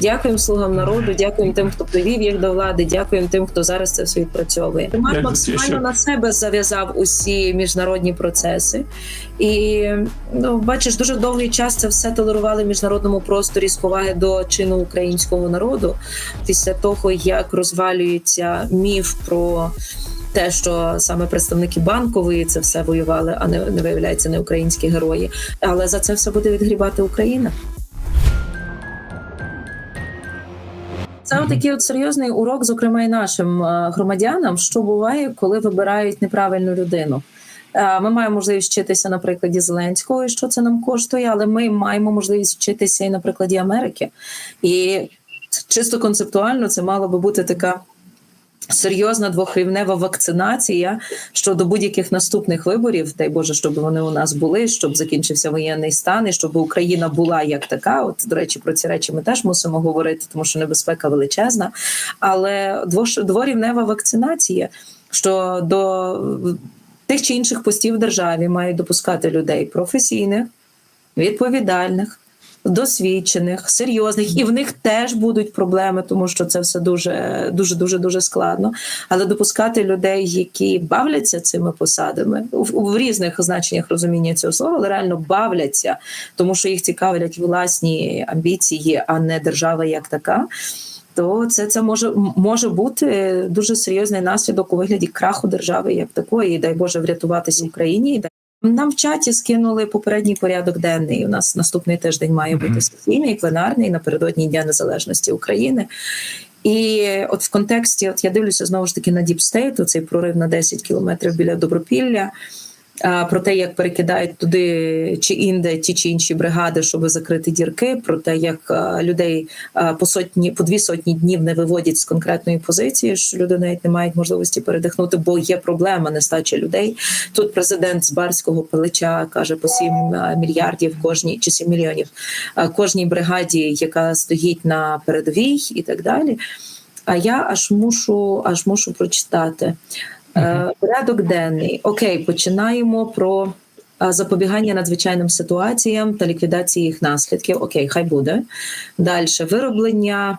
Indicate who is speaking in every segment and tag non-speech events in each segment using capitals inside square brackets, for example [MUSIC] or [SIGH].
Speaker 1: Дякуємо слугам народу, дякуємо тим, хто привів їх до влади. Дякуємо тим, хто зараз це все відпрацьовує.
Speaker 2: Я-
Speaker 1: максимально на себе зав'язав усі міжнародні процеси, і ну бачиш, дуже довгий час це все толерували в міжнародному просторі з поваги до чину українського народу. Після того як розвалюється міф про. Те, що саме представники банкової це все воювали, а не, не виявляється не українські герої. Але за це все буде відгрібати Україна. Це такий от серйозний урок, зокрема і нашим е, громадянам, що буває, коли вибирають неправильну людину. Е, Ми маємо можливість вчитися на прикладі Зеленського, і що це нам коштує, але ми маємо можливість вчитися і на прикладі Америки. І чисто концептуально це мало би бути така. Серйозна двохрівнева вакцинація щодо будь-яких наступних виборів, дай Боже, щоб вони у нас були, щоб закінчився воєнний стан, і щоб Україна була як така. От до речі, про ці речі ми теж мусимо говорити, тому що небезпека величезна. Але дворівнева вакцинація, що до тих чи інших постів в державі мають допускати людей професійних, відповідальних. Досвідчених, серйозних, і в них теж будуть проблеми, тому що це все дуже дуже дуже дуже складно. Але допускати людей, які бавляться цими посадами в, в різних значеннях розуміння цього слова, але реально бавляться, тому що їх цікавлять власні амбіції, а не держава як така. То це, це може може бути дуже серйозний наслідок у вигляді краху держави як такої, і дай Боже врятуватися Україні. Нам в чаті скинули попередній порядок денний. У нас наступний тиждень має бути сесійний, пленарний напередодні Дня Незалежності України. І от в контексті, от я дивлюся знову ж таки на Діпстейт, цей прорив на 10 кілометрів біля Добропілля. Про те, як перекидають туди чи інде ті чи інші бригади, щоб закрити дірки, про те, як людей по сотні, по дві сотні днів не виводять з конкретної позиції, що люди навіть не мають можливості передихнути, бо є проблема нестача людей. Тут президент з барського плеча каже по 7 мільярдів кожній чи 7 мільйонів кожній бригаді, яка стоїть на передовій, і так далі. А я аж мушу аж мушу прочитати. Е, Порядок денний. Окей, починаємо про е, запобігання надзвичайним ситуаціям та ліквідації їх наслідків. Окей, хай буде. Далі вироблення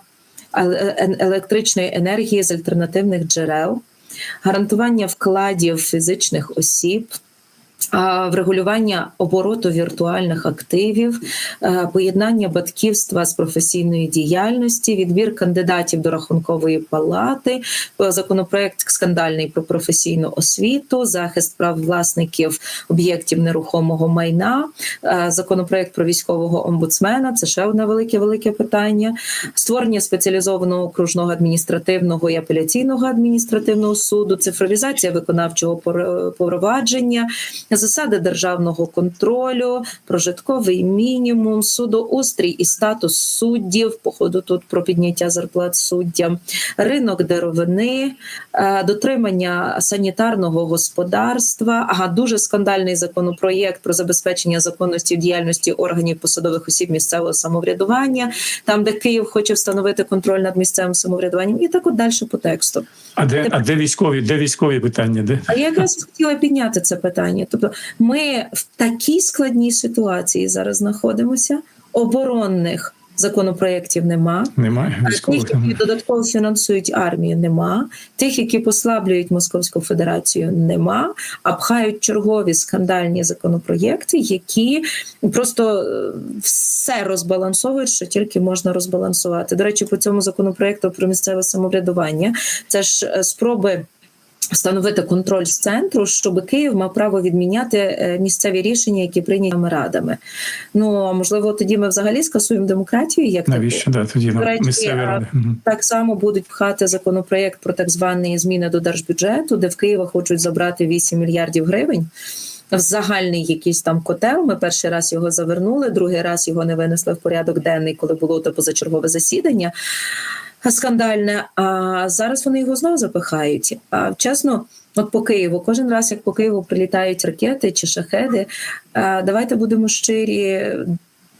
Speaker 1: е- електричної енергії з альтернативних джерел, гарантування вкладів фізичних осіб. Врегулювання обороту віртуальних активів, е, поєднання батьківства з професійної діяльності, відбір кандидатів до рахункової палати, е, законопроект скандальний про професійну освіту, захист прав власників об'єктів нерухомого майна, е, законопроект про військового омбудсмена. Це ще одне велике велике питання. Створення спеціалізованого окружного адміністративного і апеляційного адміністративного суду, цифровізація виконавчого провадження, засади державного контролю, прожитковий мінімум, судоустрій і статус суддів. Походу тут про підняття зарплат суддям, ринок деревини, е, дотримання санітарного господарства. Ага, дуже скандальний законопроєкт про забезпечення законності в діяльності органів посадових осіб місцевого самоврядування, там де Київ хоче встановити контроль над місцевим самоврядуванням, і так от далі по тексту.
Speaker 2: А де, а де військові? Де військові питання? Де?
Speaker 1: А я якраз хотіла підняти це питання. Тобто, ми в такій складній ситуації зараз знаходимося. Оборонних законопроєктів нема.
Speaker 2: Немає військових.
Speaker 1: Тих, які додатково фінансують армію, нема. Тих, які послаблюють Московську Федерацію, нема. А пхають чергові скандальні законопроєкти, які просто е, все розбалансовують, що тільки можна розбалансувати. До речі, по цьому законопроєкту про місцеве самоврядування це ж е, спроби. Встановити контроль з центру, щоб Київ мав право відміняти е, місцеві рішення, які прийняті радами. Ну а можливо, тоді ми взагалі скасуємо демократію. Як таку?
Speaker 2: Навіщо да, тоді
Speaker 1: До речі,
Speaker 2: місцеві ради?
Speaker 1: Так само будуть пхати законопроєкт про так звані зміни до держбюджету, де в Києва хочуть забрати 8 мільярдів гривень. В загальний якийсь там котел. Ми перший раз його завернули, другий раз його не винесли в порядок денний, коли було то позачергове засідання скандальне. А зараз вони його знову запихають. А чесно, от по Києву, кожен раз, як по Києву прилітають ракети чи шахеди, а, давайте будемо щирі.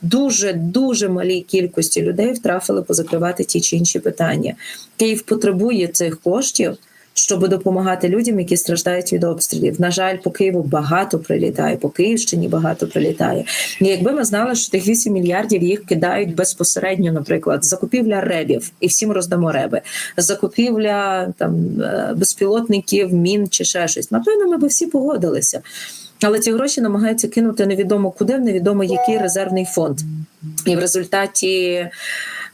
Speaker 1: Дуже дуже малій кількості людей втрафили позакривати ті чи інші питання. Київ потребує цих коштів щоб допомагати людям, які страждають від обстрілів. На жаль, по Києву багато прилітає, по Київщині багато прилітає. І якби ми знали, що тих 8 мільярдів їх кидають безпосередньо, наприклад, закупівля ребів, і всім роздамо реби, закупівля там е, безпілотників, мін чи ще щось. Напевно, ми би всі погодилися. Але ці гроші намагаються кинути невідомо куди, в невідомо який резервний фонд. І в результаті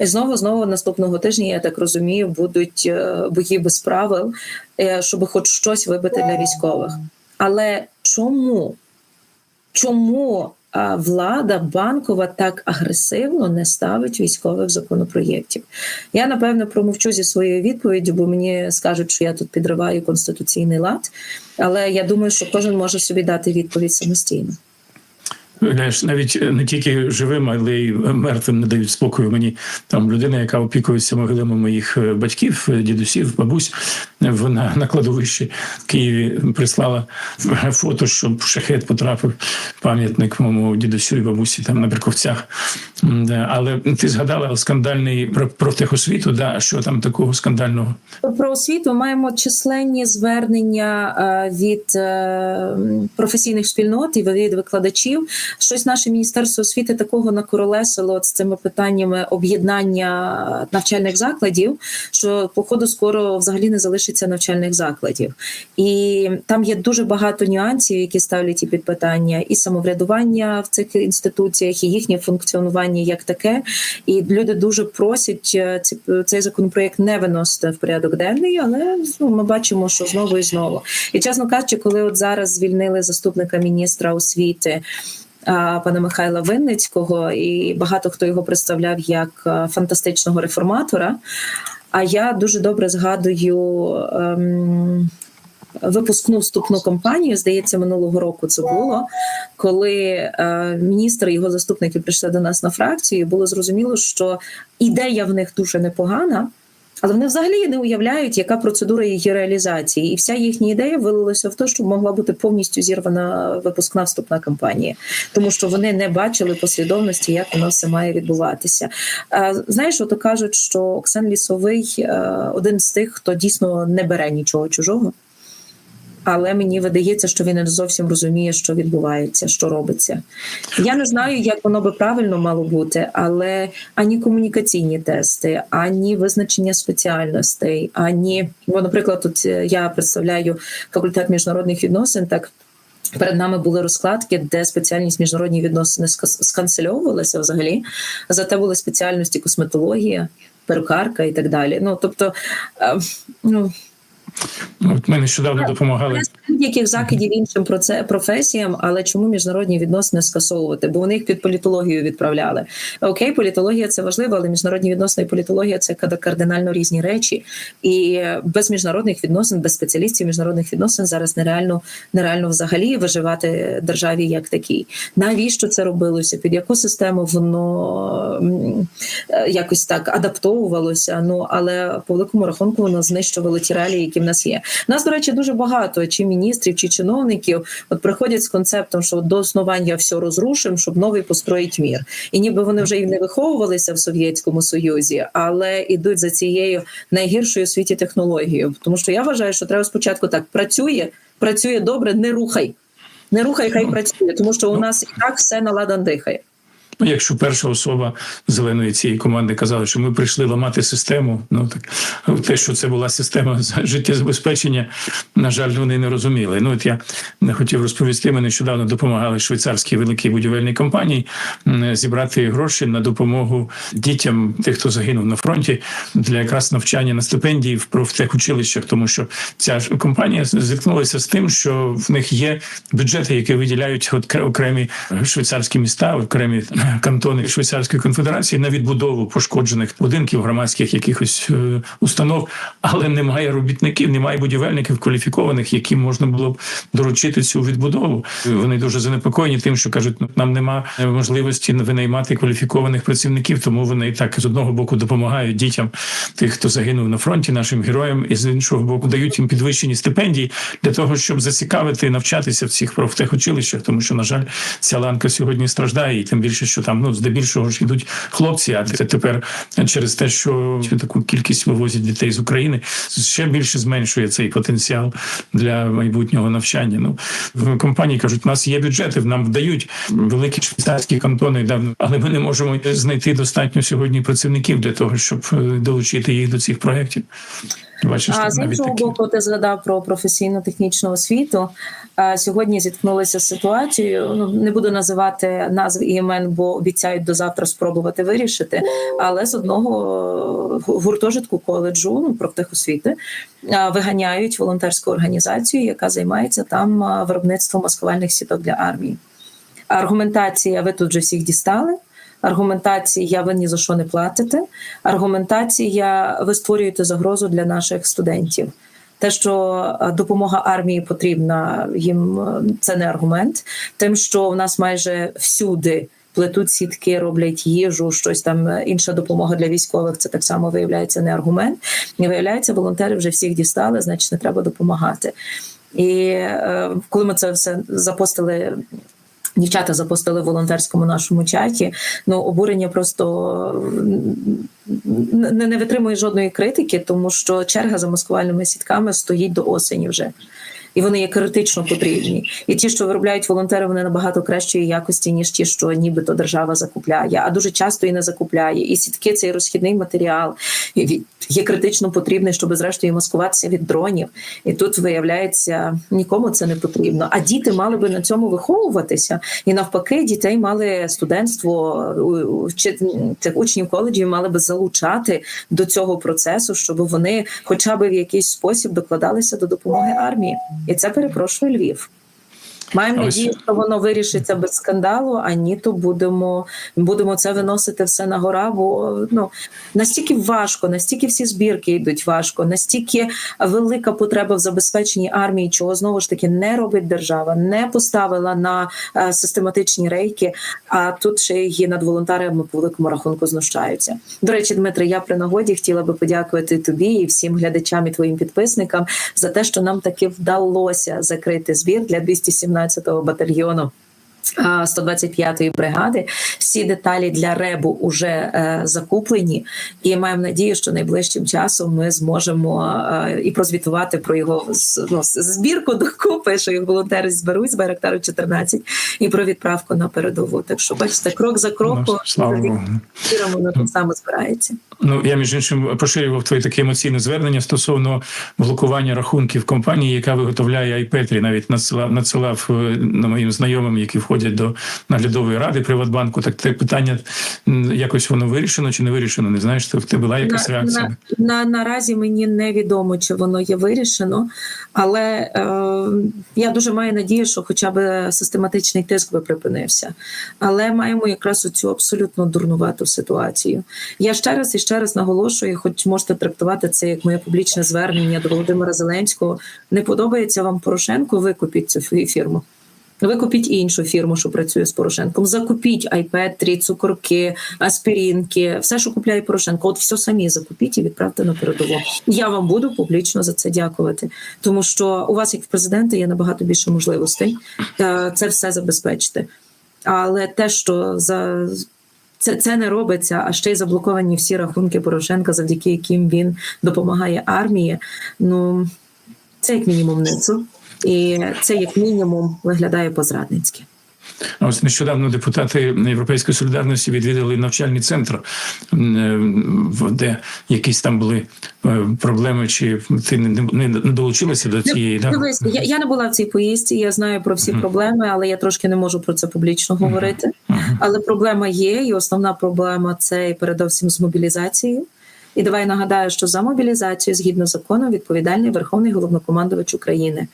Speaker 1: знову знову наступного тижня, я так розумію, будуть е, бої без правил, е, щоб хоч щось вибити для військових. Але чому? Чому а, влада банкова так агресивно не ставить військових законопроєктів? Я напевно промовчу зі своєю відповіддю, бо мені скажуть, що я тут підриваю конституційний лад. Але я думаю, що кожен може собі дати відповідь самостійно.
Speaker 2: Знаєш, навіть не тільки живим, але й мертвим не дають спокою. Мені там людина, яка опікується могилами моїх е, батьків, е, дідусів, бабусь, е, вона [LAUGHS] на кладовищі в Києві прислала фото, щоб шахет потрапив пам'ятник моєму дідусю і бабусі там на да. Але ти згадала скандальний про профтехосвіту, да, що там такого скандального?
Speaker 1: Про освіту маємо численні звернення е, від е, професійних спільнот і від викладачів. Щось наше міністерство освіти такого накоролесило з цими питаннями об'єднання навчальних закладів, що походу скоро взагалі не залишиться навчальних закладів, і там є дуже багато нюансів, які ставлять і під питання, і самоврядування в цих інституціях, і їхнє функціонування як таке. І люди дуже просять е, ці- цей законопроект не виносити в порядок денний, але ну, ми бачимо, що знову і знову. І чесно кажучи, коли от зараз звільнили заступника міністра освіти. А, Пана Михайла Винницького, і багато хто його представляв як фантастичного реформатора. А я дуже добре згадую ем, випускну вступну кампанію. Здається, минулого року це було, коли е, міністр і його заступники прийшли до нас на фракцію. і Було зрозуміло, що ідея в них дуже непогана. Але вони взагалі не уявляють, яка процедура її реалізації, і вся їхня ідея вилилася в те, щоб могла бути повністю зірвана випускна вступна кампанія, тому що вони не бачили послідовності, як воно все має відбуватися. Знаєш, ото кажуть, що Оксан Лісовий е, один з тих, хто дійсно не бере нічого чужого. Але мені видається, що він не зовсім розуміє, що відбувається, що робиться. Я не знаю, як воно би правильно мало бути, але ані комунікаційні тести, ані визначення спеціальностей, ані бо, наприклад, тут е, я представляю факультет міжнародних відносин. Так перед нами були розкладки, де спеціальність міжнародні відносини сканцельовувалася взагалі. Зате були спеціальності косметологія, перукарка і так далі. Ну тобто, е, ну
Speaker 2: От ми нещодавно допомагали.
Speaker 1: Ніяких закидів іншим професіям, але чому міжнародні відносини скасовувати? Бо вони їх під політологію відправляли. Окей, політологія це важливо, але міжнародні відносини і політологія це кардинально різні речі. І без міжнародних відносин, без спеціалістів міжнародних відносин зараз нереально нереально взагалі виживати державі як такій. Навіщо це робилося? Під яку систему воно е, якось так адаптовувалося? Ну але по великому рахунку воно знищувало ті реалії, які в нас є. Нас, до речі, дуже багато чи міністрів, чи чиновників от приходять з концептом, що до основання все розрушимо, щоб новий построїть мір. І ніби вони вже і не виховувалися в Совєтському Союзі, але ідуть за цією найгіршою у світі технологією. Тому що я вважаю, що треба спочатку так працює, працює добре, не рухай. Не рухай, хай працює, тому що у нас і так все наладан дихає.
Speaker 2: Ну, якщо перша особа зеленої цієї команди казала, що ми прийшли ламати систему, ну так те, що це була система [LAUGHS] життєзабезпечення, на жаль, вони не розуміли. Ну от я хотів розповісти. Ми нещодавно допомагали швейцарській великій будівельній компанії зібрати гроші на допомогу дітям, тих, хто загинув на фронті, для якраз навчання на стипендії в профтехучилищах, тому що ця ж компанія зіткнулася з тим, що в них є бюджети, які виділяють окремі швейцарські міста, окремі кантони Швейцарської конфедерації на відбудову пошкоджених будинків, громадських якихось е, установ, але немає робітників, немає будівельників кваліфікованих, яким можна було б доручити цю відбудову. Вони дуже занепокоєні тим, що кажуть, ну нам нема можливості винаймати кваліфікованих працівників, тому вони так з одного боку допомагають дітям тих, хто загинув на фронті, нашим героям, і з іншого боку дають їм підвищені стипендії для того, щоб зацікавити навчатися в цих профтехучилищах, тому що на жаль, ця ланка сьогодні страждає, і тим більше, що там ну здебільшого ж йдуть хлопці. А це тепер через те, що таку кількість вивозять дітей з України, ще більше зменшує цей потенціал для майбутнього навчання. Ну в компанії кажуть, у нас є бюджети, нам вдають великі швейцарські кантони, але ми не можемо знайти достатньо сьогодні працівників для того, щоб е, долучити їх до цих проєктів. Бачиш,
Speaker 1: А з іншого
Speaker 2: такі.
Speaker 1: боку, ти згадав про професійну технічну освіту. А сьогодні зіткнулися з ситуацією. Ну не буду називати назв і імен, бо обіцяють до завтра спробувати вирішити. Але з одного е, гуртожитку коледжу ну, профтехосвіти а, виганяють волонтерську організацію, яка займається там виробництвом маскувальних сіток для армії. Аргументація: ви тут вже всіх дістали. Аргументація ви ні за що не платите. Аргументація ви створюєте загрозу для наших студентів. Те, що е, допомога армії потрібна, їм е, це не аргумент. Тим, що в нас майже всюди плетуть сітки, роблять їжу, щось там е, інша допомога для військових. Це так само виявляється не аргумент. І виявляється, волонтери вже всіх дістали, значить не треба допомагати. І е, коли ми це все запостили Дівчата запостили в волонтерському нашому чаті. Ну обурення просто не, не витримує жодної критики, тому що черга за маскувальними сітками стоїть до осені вже. І вони є критично потрібні. І ті, що виробляють волонтери, вони набагато кращої якості, ніж ті, що нібито держава закупляє, а дуже часто і не закупляє. І сітки цей розхідний матеріал є критично потрібний, щоб зрештою маскуватися від дронів. І тут виявляється, нікому це не потрібно. А діти мали би на цьому виховуватися, і навпаки, дітей мали студентство учнів коледжів мали би залучати до цього процесу, щоб вони, хоча б в якийсь спосіб, докладалися до допомоги армії. І це перепрошую Львів. Маємо надію, що воно вирішиться без скандалу, а ні, то будемо, будемо це виносити все на гора, бо ну настільки важко, настільки всі збірки йдуть важко, настільки велика потреба в забезпеченні армії, чого знову ж таки не робить держава, не поставила на е, систематичні рейки. А тут ще й над волонтерами по великому рахунку знущаються. До речі, Дмитре, я при нагоді хотіла би подякувати тобі і всім глядачам і твоїм підписникам за те, що нам таки вдалося закрити збір для 217-го батальйону. А, 125-ї бригади всі деталі для ребу вже е, закуплені, і маємо надію, що найближчим часом ми зможемо е, і прозвітувати про його ну, збірку докупи, що їх волонтери зберуть з Байрактару 14, і про відправку на передову. Так що бачите, крок за кроком
Speaker 2: Ну, Богу.
Speaker 1: віримо, воно так само збирається.
Speaker 2: Ну я між іншим поширював твоє таке емоційне звернення стосовно блокування рахунків компанії, яка виготовляє iPetri. Навіть надсилав надсилав е, на моїм знайомим, які входять до наглядової ради Приватбанку. Так те питання якось воно вирішено чи не вирішено? Не знаєш, це в тебе була якась
Speaker 1: на,
Speaker 2: реакція?
Speaker 1: на, на, наразі мені невідомо, чи воно є вирішено, але е, я дуже маю надію, що хоча б систематичний тиск би припинився. Але маємо якраз цю абсолютно дурнувату ситуацію. Я ще раз і ще раз наголошую, хоч можете трактувати це як моє публічне звернення до Володимира Зеленського. Не подобається вам Порошенко, викупіть цю фірму. Ви купіть іншу фірму, що працює з Порошенком. Закупіть iPad, цукорки, аспірінки, все, що купляє Порошенко. От все самі закупіть і відправте на передову. Я вам буду публічно за це дякувати, тому що у вас, як в президента, є набагато більше можливостей е, це все забезпечити. Але те, що за це, це не робиться, а ще й заблоковані всі рахунки Порошенка, завдяки яким він допомагає армії. Ну це як мінімум ницо. І це як мінімум виглядає по-зрадницьки.
Speaker 2: А Ось нещодавно депутати Європейської солідарності відвідали навчальний центр, в- де якісь там були е, проблеми, чи ти не, долучилася до цієї да?
Speaker 1: Я, я не була в цій поїздці, я знаю про всі
Speaker 2: Мгм.
Speaker 1: проблеми, але я трошки не можу про це публічно говорити.
Speaker 2: Мгм.
Speaker 1: Але проблема є, і основна проблема це передовсім з мобілізацією. І давай нагадаю, що за мобілізацію, згідно закону, відповідальний Верховний головнокомандувач України.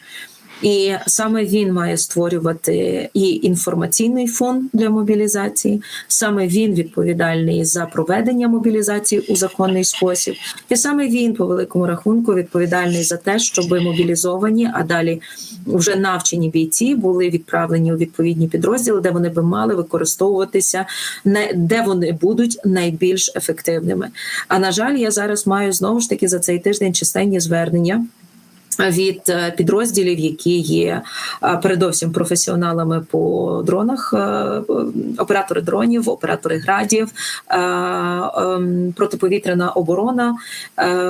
Speaker 1: І саме він має створювати і інформаційний фон для мобілізації. Саме він відповідальний за проведення мобілізації у законний спосіб, і саме він, по великому рахунку, відповідальний за те, щоб мобілізовані, а далі вже навчені бійці були відправлені у відповідні підрозділи, де вони би мали використовуватися, де вони будуть найбільш ефективними. А на жаль, я зараз маю знову ж таки за цей тиждень численні звернення від е, підрозділів, які є е, передовсім професіоналами по дронах, е, оператори дронів, оператори градів, ем, протиповітряна оборона,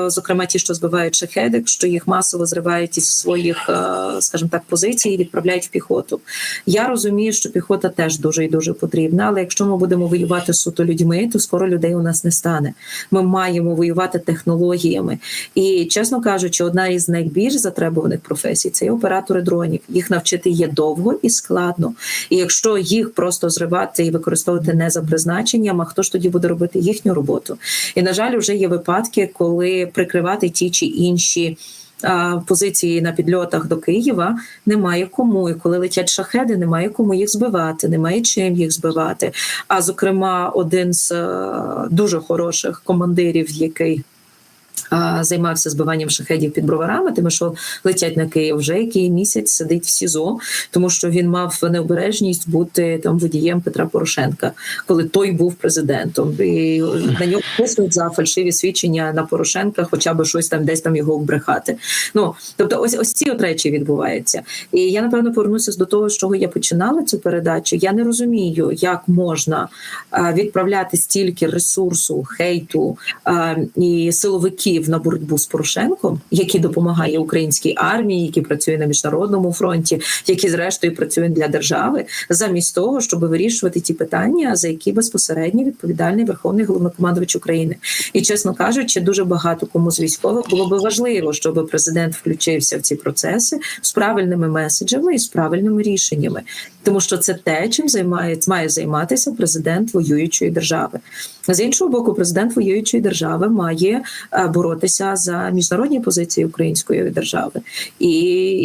Speaker 1: зокрема ті, що збивають шахеди, що їх масово зривають із своїх, скажімо так, позицій і відправляють в піхоту. Я розумію, що піхота теж дуже і дуже потрібна, але якщо ми будемо воювати суто людьми, то скоро людей у нас не стане. Ми маємо воювати технологіями. І чесно кажучи, одна із найбільш затребуваних професій це є оператори дронів. Їх навчити є довго і складно. І якщо їх просто зривати і використовувати не за призначенням, а хто ж тоді буде робити їхню роботу? І на жаль, вже є випадки, коли прикривати ті чи інші. Позиції на підльотах до Києва немає кому, і коли летять шахеди, немає кому їх збивати, немає чим їх збивати. А зокрема, один з е, дуже хороших командирів, який займався збиванням шахедів під броварами, тими, що летять на Київ вже який місяць сидить в СІЗО, тому що він мав необережність бути там водієм Петра Порошенка, коли той був президентом, і на нього писують за фальшиві свідчення на Порошенка, хоча б щось там десь там його обрехати. Ну тобто, ось ось ці от речі відбуваються. І я напевно повернуся до того, з чого я починала цю передачу. Я не розумію, як можна відправляти стільки ресурсу, хейту і силовиків на боротьбу з Порошенком, який допомагає українській армії, який працює на міжнародному фронті, який зрештою працює для держави, замість того, щоб вирішувати ті питання, за які безпосередньо відповідальний верховний головнокомандувач України. І чесно кажучи, дуже багато кому з військових було би важливо, щоб президент включився в ці процеси з правильними меседжами і з правильними рішеннями, тому що це те, чим займається має займатися президент воюючої держави. З іншого боку, президент воюючої держави має е, боротися за міжнародні позиції української держави, і,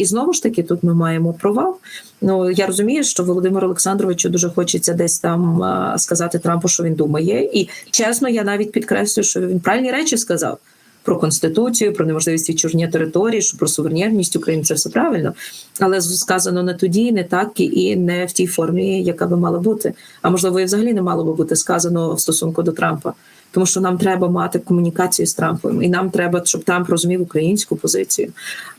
Speaker 1: і знову ж таки тут ми маємо провал. Ну я розумію, що Володимиру Олександровичу дуже хочеться десь там а, сказати Трампу, що він думає, і чесно, я навіть підкреслюю, що він правильні речі сказав. Про конституцію, про неможливість відчуження території, що про суверенність України це все правильно, але сказано не тоді, не так і не в тій формі, яка би мала бути. А можливо, і взагалі не мало би бути сказано в стосунку до Трампа, тому що нам треба мати комунікацію з Трампом, і нам треба, щоб Трамп розумів українську позицію.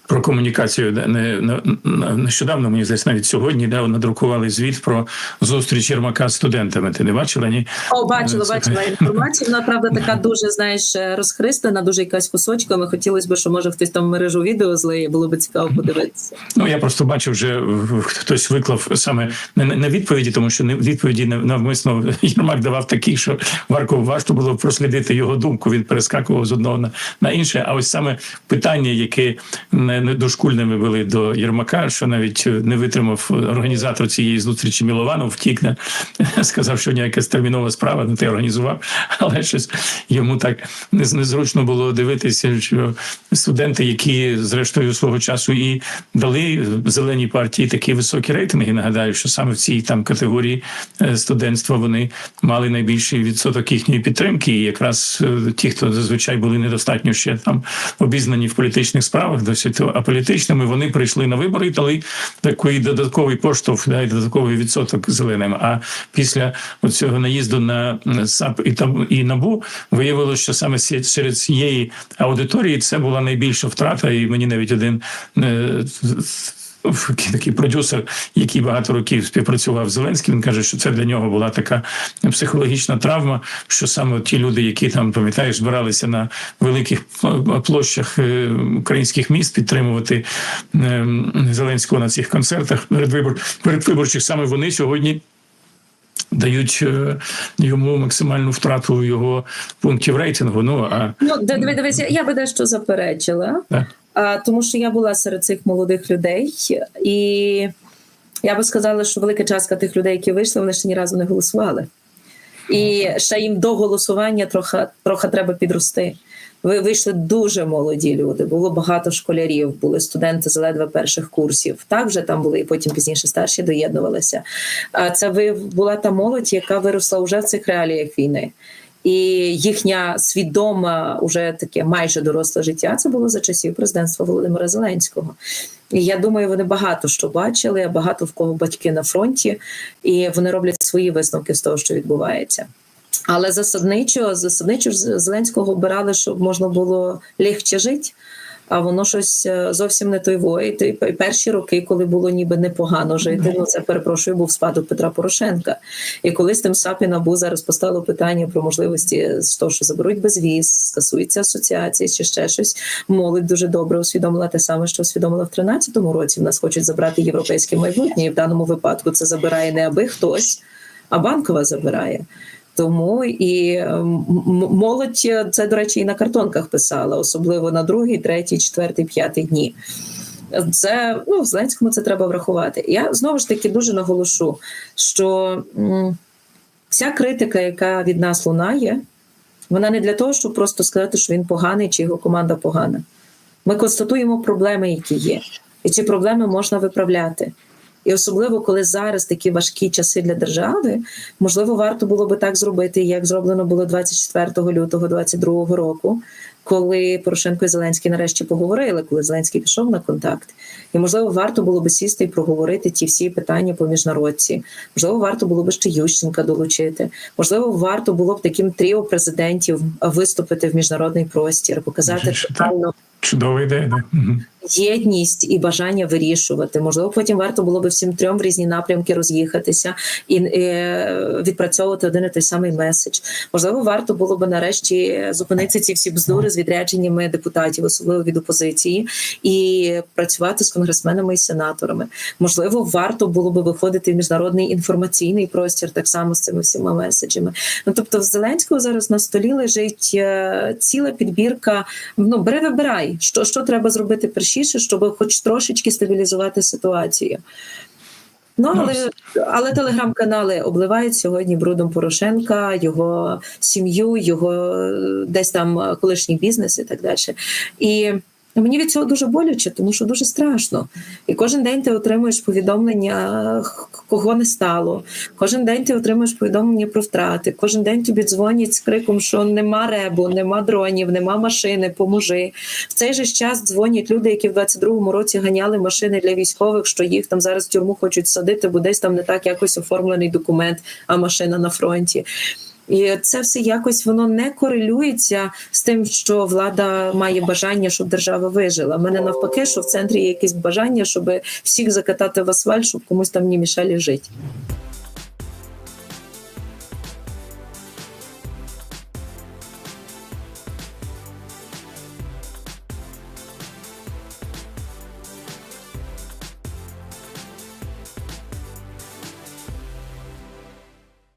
Speaker 2: Про комунікацію не, не, не- нещодавно мені здається, навіть сьогодні да, надрукували звіт про зустріч Єрмака з студентами. Ти не бачила? Ні?
Speaker 1: О, бачила, бачила [LAUGHS] інформацію. Вона правда така дуже знаєш розхристана, дуже якась кусочками. Хотілося б, що може хтось там в мережу відео злиє, було б цікаво подивитися.
Speaker 2: Ну я просто бачив, вже хтось виклав саме не на відповіді, тому що не відповіді навмисно [LAUGHS] Єрмак давав такі, що варто важко було прослідити його думку. Він перескакував з одного на, на інше. А ось саме питання, яке не, не дошкульними були до Єрмака, що навіть не витримав організатор цієї зустрічі Мілованов, втік на [LAUGHS] сказав, що ніяка термінова справа не ти організував, [LAUGHS] але щось йому так незручно було дивитися, що студенти, які зрештою свого часу і дали зеленій партії такі високі рейтинги. Нагадаю, що саме в цій там категорії е, студентства вони мали найбільший відсоток їхньої підтримки. І якраз е, ті, хто зазвичай були недостатньо ще там обізнані в політичних справах, досить аполітичними, вони прийшли на вибори і дали такий додатковий поштовх, да, і додатковий відсоток зеленим. А після цього наїзду на САП і там і набу виявилося, що саме серед цієї аудиторії це була найбільша втрата, і мені навіть один. Е, Такий продюсер, який багато років співпрацював з Зеленським, він каже, що це для нього була така психологічна травма. Що саме ті люди, які там пам'ятаєш, збиралися на великих площах е, українських міст підтримувати е, Зеленського на цих концертах передвибор передвиборчих, саме вони сьогодні дають е, йому максимальну втрату його пунктів рейтингу. Ну а
Speaker 1: Ну, дивися, я би дещо заперечила,
Speaker 2: Так.
Speaker 1: А, тому що я була серед цих молодих людей, і я би сказала, що велика частка тих людей, які вийшли, вони ще ні разу не голосували. І ще їм до голосування трохи, трохи треба підрости. Ви вийшли дуже молоді люди. Було багато школярів, були студенти з ледве перших курсів. Так вже там були, і потім пізніше старші доєднувалися. А це ви була та молодь, яка виросла вже в цих реаліях війни. І їхня свідома, уже таке майже доросле життя це було за часів президентства Володимира Зеленського. І я думаю, вони багато що бачили, багато в кого батьки на фронті, і вони роблять свої висновки з того, що відбувається. Але засадничо, засадничо Зеленського обирали, щоб можна було легче жити. А воно щось е, зовсім не той воїт. І перші роки, коли було ніби непогано жити, ну це перепрошую, був спадок Петра Порошенка. І коли з тим САПі НАБУ зараз постало питання про можливості з того, що заберуть безвіз, скасується асоціації чи ще щось. Молодь дуже добре усвідомила те саме, що усвідомила в 13-му році. В нас хочуть забрати європейське майбутнє, і в даному випадку це забирає не аби хтось, а банкова забирає. Тому і е, м- м- молодь е, це, до речі, і на картонках писала, особливо на другий, третій, четвертий, п'ятий дні. Це ну в Зеленському це треба врахувати. Я знову ж таки дуже наголошу, що вся критика, яка від нас лунає, вона не для того, щоб просто сказати, що він поганий чи його команда погана. Ми констатуємо проблеми, які є, і ці проблеми можна виправляти. І особливо, коли зараз такі важкі часи для держави, можливо, варто було би так зробити, як зроблено було 24 лютого 2022 року, коли Порошенко і Зеленський нарешті поговорили, коли Зеленський пішов на контакт. І можливо, варто було би сісти і проговорити ті всі питання по міжнародці. Можливо, варто було би ще Ющенка долучити. Можливо, варто було б таким тріо президентів виступити в міжнародний простір, показати тотальну
Speaker 2: Чудова ідея, да.
Speaker 1: Єдність і бажання вирішувати. Можливо, потім варто було би всім трьом в різні напрямки роз'їхатися і е, відпрацьовувати один і той самий меседж. Можливо, варто було би нарешті зупинити ці всі бздури з відрядженнями депутатів, особливо від опозиції, і працювати з конгресменами і сенаторами. Можливо, варто було би виходити в міжнародний інформаційний простір так само з цими всіма меседжами. Ну тобто, в Зеленського зараз на столі лежить е, ціла підбірка. Ну бери вибирай, що, що треба зробити першіше, щоб хоч трошечки стабілізувати ситуацію. Ну,
Speaker 2: Ну,
Speaker 1: але, але телеграм-канали обливають сьогодні брудом Порошенка, його сім'ю, його е, десь там е, колишній бізнес і так далі. І мені від цього дуже боляче, тому що дуже страшно. І кожен день ти отримуєш повідомлення, кого не стало. Кожен день ти отримуєш повідомлення про втрати. Кожен день тобі дзвонять з криком, що нема ребу, нема дронів, нема машини, поможи. В цей же час дзвонять люди, які в 22-му році ганяли машини для військових, що їх там зараз в тюрму хочуть садити, бо десь там не так якось оформлений документ, а машина на фронті. І це все якось воно не корелюється з тим, що влада має бажання, щоб держава вижила. Мене навпаки, що в центрі є якесь бажання, щоб всіх закатати в асфальт, щоб комусь там не мішалі жити.